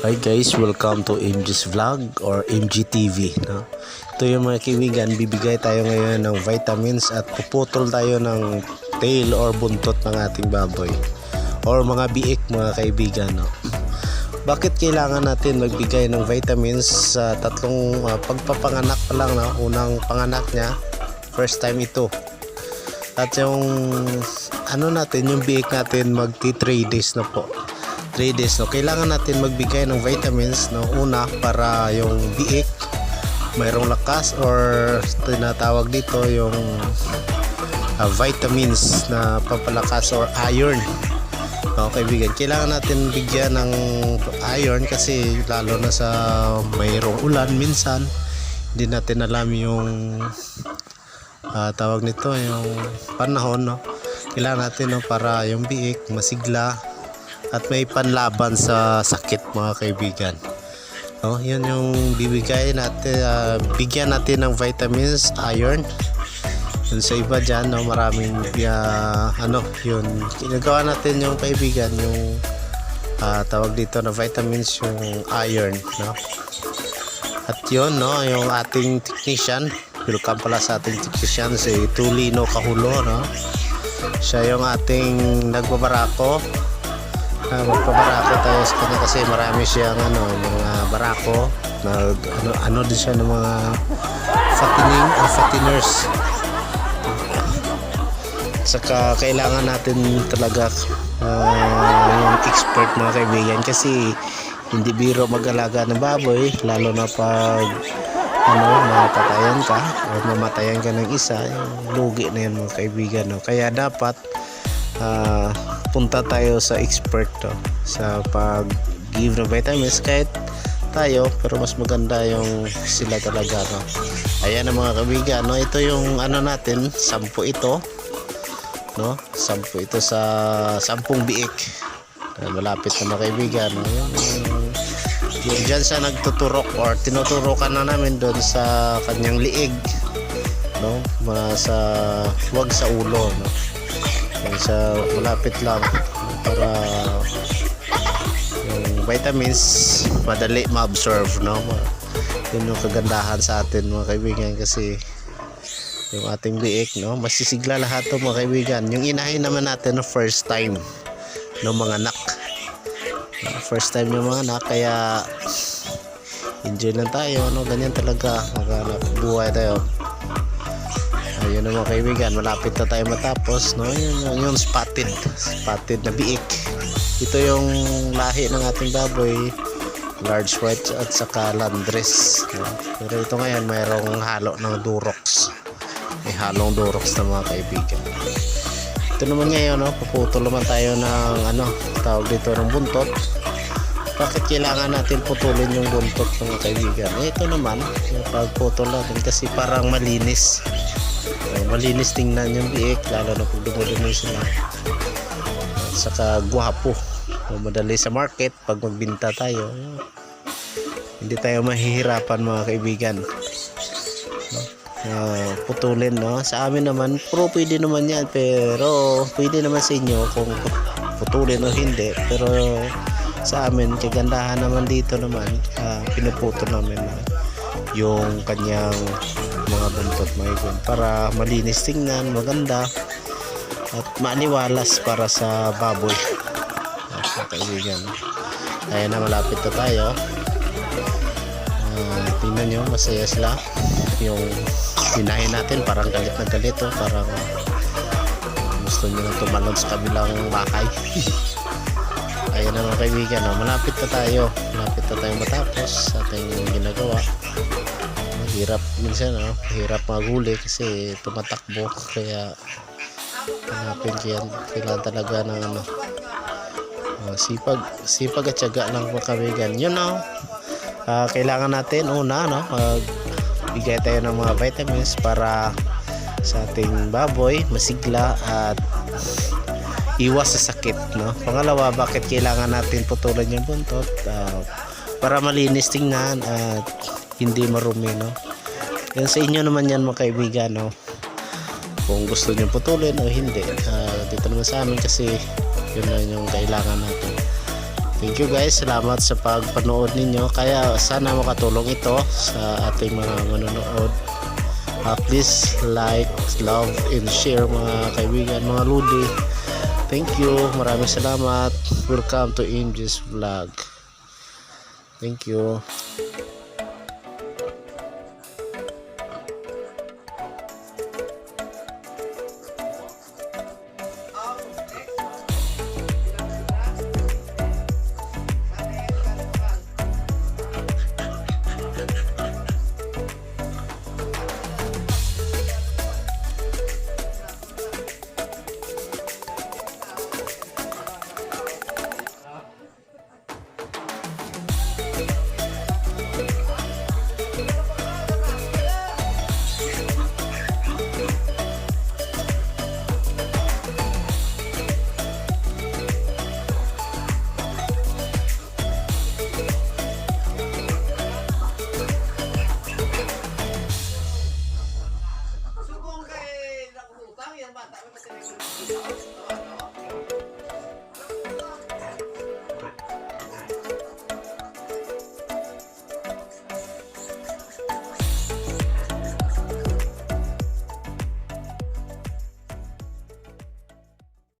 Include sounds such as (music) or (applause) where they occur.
Hi guys, welcome to MG's Vlog or MGTV. No? Ito yung mga kaibigan, bibigay tayo ngayon ng vitamins at puputol tayo ng tail or buntot ng ating baboy. Or mga biik mga kaibigan. No? Bakit kailangan natin magbigay ng vitamins sa tatlong ah, pagpapanganak pa lang? No? Unang panganak niya, first time ito. At yung ano natin, yung biik natin magti 3 days na po. 3 days. No kailangan natin magbigay ng vitamins no? Una para yung biik mayroong lakas or tinatawag dito yung ah, vitamins na pampalakas or iron. No kaibigan kailangan natin bigyan ng iron kasi lalo na sa mayroong ulan minsan hindi natin alam yung ah, tawag nito yung panahon no? Kailangan natin no para yung biik masigla at may panlaban sa sakit mga kaibigan. No, yun yung bibigay natin, ah, bigyan natin ng vitamins, iron. Yun sa iba dyan, no, maraming ah, ano, yun, ginagawa natin yung kaibigan, yung ah, tawag dito na vitamins, yung iron, no. At yun, no, yung ating technician, welcome pala sa ating technician, si Tulino Kahulo, no. Siya yung ating nagbabarako, uh, magpabarako tayo sa kanya kasi marami siyang ano, mga barako nag ano, ano din siya ng mga fattening or fatteners saka kailangan natin talaga ah, yung expert mga kaibigan kasi hindi biro mag-alaga ng baboy lalo na pag ano, mapatayan ka o mamatayan ka ng isa yung lugi na yan mga kaibigan no? kaya dapat ah, punta tayo sa expert sa pag give ng vitamins kahit tayo pero mas maganda yung sila talaga no? Ayan ang mga kaibigan no? Ito yung ano natin sampu ito no? Sampu ito sa sampung biik. Malapit na mga kaibigan no? yung dyan siya nagtuturok or tinuturokan na namin doon sa kanyang liig no? Mga sa wag sa ulo no yan sa malapit lang para yung vitamins madali ma-absorb no? Yun yung kagandahan sa atin mga kaibigan kasi yung ating biik no? Masisigla lahat to mga kaibigan. Yung inahin naman natin no first time no mga anak. First time yung mga anak kaya enjoy lang tayo no? Ganyan talaga maghanap buhay tayo ayun na mga kaibigan malapit na tayo matapos no? Yun yung, yung spotted. Spotted na biik. Ito yung lahi ng ating baboy large white at saka landress no? pero ito ngayon mayroong halo ng durox. May halong durox na mga kaibigan. Ito naman ngayon no? Puputol naman tayo ng ano tawag dito ng buntot bakit kailangan natin putulin yung buntot mga kaibigan? Eh, ito naman pagputol natin kasi parang malinis. Uh, malinis tingnan yung biik lalo na pag dumudumi sila at saka gwapo. Madali sa market pag magbinta tayo hindi tayo mahihirapan mga kaibigan. No? Uh, putulin no? Sa amin naman pro pwede naman yan pero pwede naman sa inyo kung putulin o hindi. Pero sa amin. Kagandahan naman dito naman uh, pinuputo namin na yung kanyang mga buntot mga ibon para malinis tingnan, maganda at maniwalas para sa baboy. At mga kaibigan ayan na malapit na tayo. Ah, tingnan nyo masaya sila. Yung hinahin natin parang galit na galit oh, parang gusto nyo na tumalon sa kabilang bahay (laughs) ayan na mga kaibigan oh, malapit na tayo. Malapit na tayo matapos sa ating ginagawa. Hirap minsan no? hirap maghuli kasi tumatakbo. Kaya hanapin kaya kailangan talaga ng ano uh, sipag sipag at syaga lang mga kaibigan. Yun no? Ah, kailangan natin una no? Mag bigay tayo ng mga vitamins para sa ating baboy masigla at iwas sa sakit, no? Pangalawa, bakit kailangan natin putulan yung buntot? Uh, para malinis tingnan at hindi marumi, no? Yan sa inyo naman yan mga kaibigan, no? Kung gusto nyo putulin o hindi. Uh, dito naman sa amin kasi yun lang yung kailangan natin. Thank you guys. Salamat sa pagpanood ninyo. Kaya sana makatulong ito sa ating mga manonood uh, please like, love, and share mga kaibigan, mga ludi Thank you. Maraming salamat. Welcome to MJ's Vlog. Thank you.